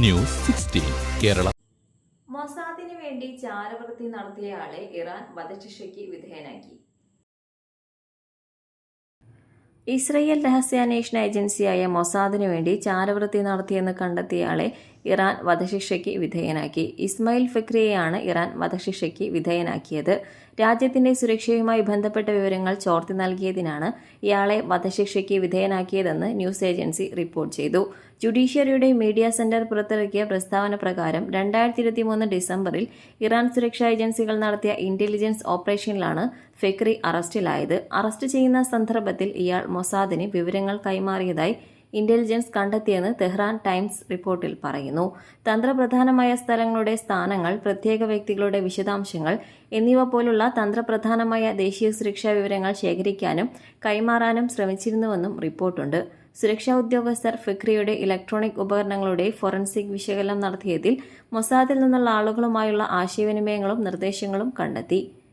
News sixteen Kerala. മൊസാദിന് വേണ്ടി ചാരവൃത്തി നടത്തിയയാളെ Iran വധശിക്ഷയ്ക്ക് വിധേയനാക്കി. Israel രഹസ്യാന്വേഷണ ഏജൻസിയായ മൊസാദിനു വേണ്ടി ചാരവൃത്തി നടത്തിയെന്ന് കണ്ടെത്തിയയാളെ ഇറാൻ വധശിക്ഷയ്ക്ക് വിധേയനാക്കി. ഇസ്മായിൽ ഫിക്രിയെയാണ് ഇറാൻ വധശിക്ഷയ്ക്ക് വിധേയനാക്കിയത്. രാജ്യത്തിന്റെ സുരക്ഷയുമായി ബന്ധപ്പെട്ട വിവരങ്ങൾ ചോർത്തി നൽകിയതിനാണ് ഇയാളെ വധശിക്ഷയ്ക്ക് വിധേയനാക്കിയതെന്ന് ന്യൂസ് ഏജൻസി റിപ്പോർട്ട് ചെയ്തു. ജുഡീഷ്യറിയുടെ മീഡിയ സെന്റർ പുറത്തിറക്കിയ പ്രസ്താവന പ്രകാരം രണ്ടായിരത്തി ഇരുപത്തിമൂന്ന് ഡിസംബറിൽ ഇറാൻ സുരക്ഷാ ഏജൻസികൾ നടത്തിയ ഇന്റലിജൻസ് ഓപ്പറേഷനിലാണ് ഫെക്രി അറസ്റ്റിലായത്. അറസ്റ്റ് ചെയ്യുന്ന സന്ദർഭത്തിൽ ഇയാൾ മൊസാദിന് വിവരങ്ങൾ കൈമാറിയതായി ഇന്റലിജൻസ് കണ്ടെത്തിയെന്ന് തെഹ്റാൻ ടൈംസ് റിപ്പോർട്ടിൽ പറയുന്നു. തന്ത്രപ്രധാനമായ സ്ഥലങ്ങളുടെ സ്ഥാനങ്ങൾ പ്രത്യേക വ്യക്തികളുടെ വിശദാംശങ്ങൾ എന്നിവ പോലുള്ള തന്ത്രപ്രധാനമായ ദേശീയ സുരക്ഷാ വിവരങ്ങൾ ശേഖരിക്കാനും കൈമാറാനും ശ്രമിച്ചിരുന്നുവെന്നും റിപ്പോർട്ടുണ്ട്. സുരക്ഷാ ഉദ്യോഗസ്ഥർ ഫിക്രിയുടെ ഇലക്ട്രോണിക് ഉപകരണങ്ങളുടെ ഫോറൻസിക് വിശകലനം നടത്തിയതിൽ മൊസാദിൽ നിന്നുള്ള ആളുകളുമായുള്ള ആശയവിനിമയങ്ങളും നിർദ്ദേശങ്ങളും കണ്ടെത്തി.